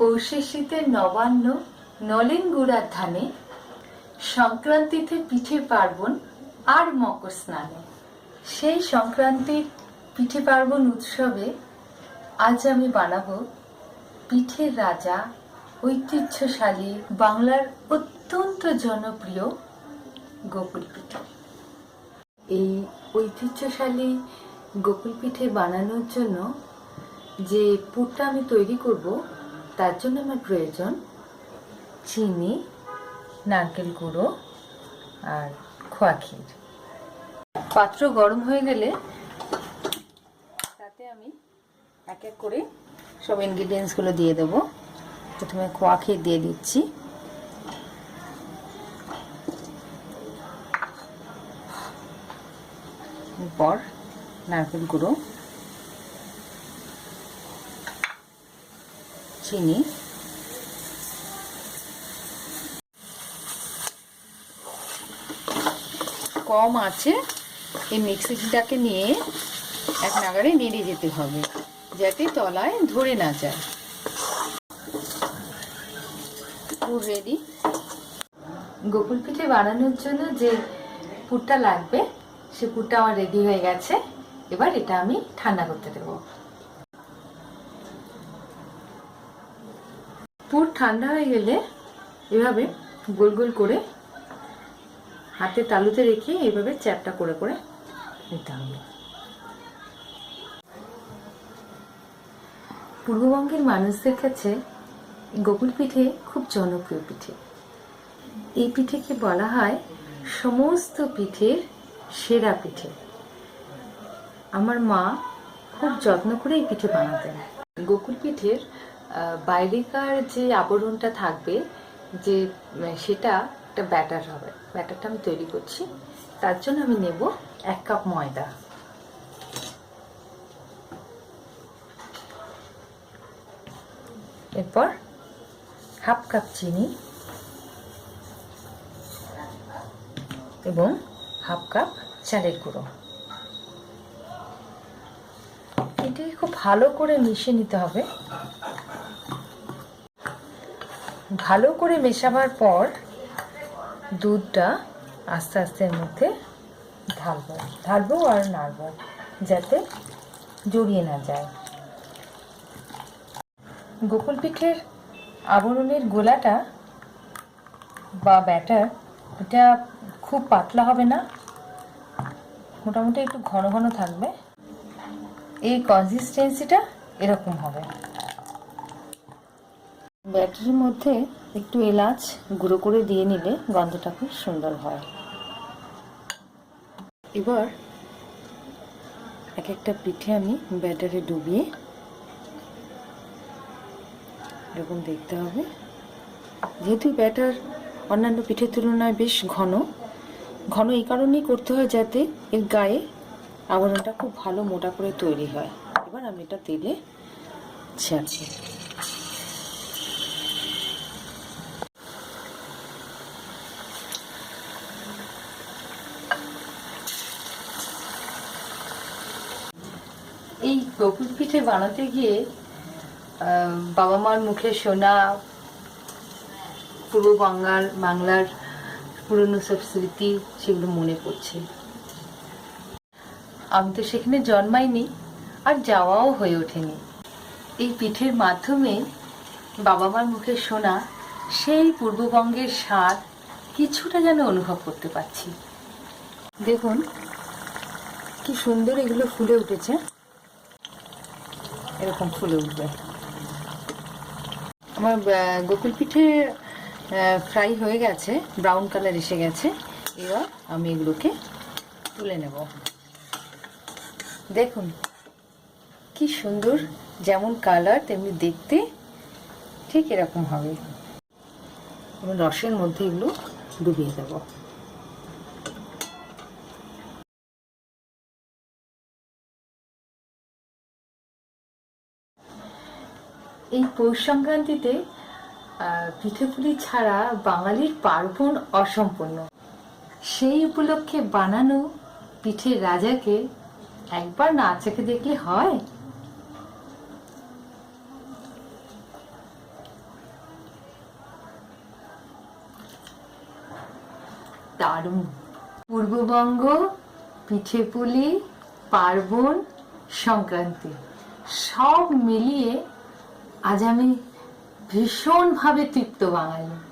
পৌষে শীতের নবান্ন নলেন গুড়ার ধানে, সংক্রান্তিতে পিঠে পার্বণ আর মকর স্নানে। সেই সংক্রান্তির পিঠে পার্বণ উৎসবে আজ আমি বানাবো পিঠের রাজা, ঐতিহ্যশালী বাংলার অত্যন্ত জনপ্রিয় গোকুল পিঠে এই ঐতিহ্যশালী গোকুল পিঠে বানানোর জন্য যে পুরটা আমি তৈরি করব তার জন্য আমার প্রয়োজন চিনি, নারকেল গুঁড়ো আর খোয়া ক্ষীর। পাত্র গরম হয়ে গেলে তাতে আমি এক এক করে সব ইনগ্রিডিয়েন্টসগুলো দিয়ে দেবো। প্রথমে খোয়া ক্ষীর দিয়ে দিচ্ছি। এরপর নারকেল গুঁড়ো চিনি। কম আছে, এই মিক্সিটাকে নিয়ে এক নাগারে নেড়ে যেতে হবে, যাতে তলায় ধরে না যায়। পুর রেডি গোকুল পিঠে বানানোর জন্য যে পুরটা লাগবে, সে পুরটা আমার রেডি হয়ে গেছে। এবার এটা আমি ঠান্ডা করতে দেবো। পুর ঠান্ডা হয়ে গেলে এভাবে গোল গোল করে হাতে তালুতে রেখে এভাবে চ্যাপটা করে করে নিতে হবে। পূর্ববঙ্গের মানুষদের কাছে গোকুল পিঠে খুব জনপ্রিয় পিঠে। এই পিঠেকে বলা হয় সমস্ত পিঠের সেরা পিঠে। আমার মা খুব যত্ন করে এই পিঠে বানাতেন। গোকুল পিঠের বাইরেকার যে আবরণটা থাকবে, যে সেটা একটা ব্যাটার হবে। ব্যাটারটা আমি তৈরি করছি। তার জন্য আমি নেব এক কাপ ময়দা। এরপর হাফ কাপ চিনি এবং হাফ কাপ চালের গুঁড়ো। এটাকে খুব ভালো করে মিশিয়ে নিতে হবে। ভালো করে মেশাবার পর দুধটা আস্তে আস্তে মধ্যে ঢালবো ঢালবো আর নাড়বো যাতে জড়িয়ে না যায়। গোকুল পিঠের আবরণের গোলাটা বা ব্যাটার, এটা খুব পাতলা হবে না, মোটামুটি একটু ঘন ঘন থাকবে। এই কনসিস্টেন্সিটা এরকম হবে। ব্যাটারির মধ্যে একটু এলাচ গুঁড়ো করে দিয়ে নিলে গন্ধটা খুব সুন্দর হয়। এবার এক একটা পিঠে আমি ব্যাটারে ডুবিয়ে এরকম দেখতে হবে। যেহেতু ব্যাটার অন্যান্য পিঠের তুলনায় বেশ ঘন ঘন এই কারণেই করতে হয় যাতে এর গায়ে আবরণটা খুব ভালো মোটা করে তৈরি হয়। এবার আমি এটা তেলে ছাড়ছি গোকুল পিঠে বানাতে গিয়ে বাবা মার মুখে শোনা পূর্ব বাংলার বাংলার পুরনো সব স্মৃতি সেগুলো মনে পড়ছে। আমি তো সেখানে জন্মাইনি আর যাওয়াও হয়ে ওঠেনি। এই পিঠের মাধ্যমে বাবা মার মুখে শোনা সেই পূর্ববঙ্গের স্বাদ কিছুটা যেন অনুভব করতে পারছি। দেখুন, কি সুন্দর এগুলো ফুলে উঠেছে। এরকম ফুলে উঠবে। আমার গোকুল পিঠে ফ্রাই হয়ে গেছে ব্রাউন কালার এসে গেছে। এবার আমি এগুলোকে তুলে নেব। দেখুন, কি সুন্দর, যেমন কালার তেমনি দেখতে ঠিক এরকম হবে। আমি রসের মধ্যে এগুলো ডুবিয়ে দেবো। এই পৌষ সংক্রান্তিতে পিঠেপুলি ছাড়া বাঙালির পার্বণ অসম্পূর্ণ। সেই উপলক্ষে বানানো পিঠের রাজাকে একবার না চোখে দেখলে হয়? দারুণ। পূর্ববঙ্গ পিঠেপুলি পার্বণ সংক্রান্তি। সব মিলিয়ে আজ আমি ভীষণভাবে তৃপ্ত বাঙালি।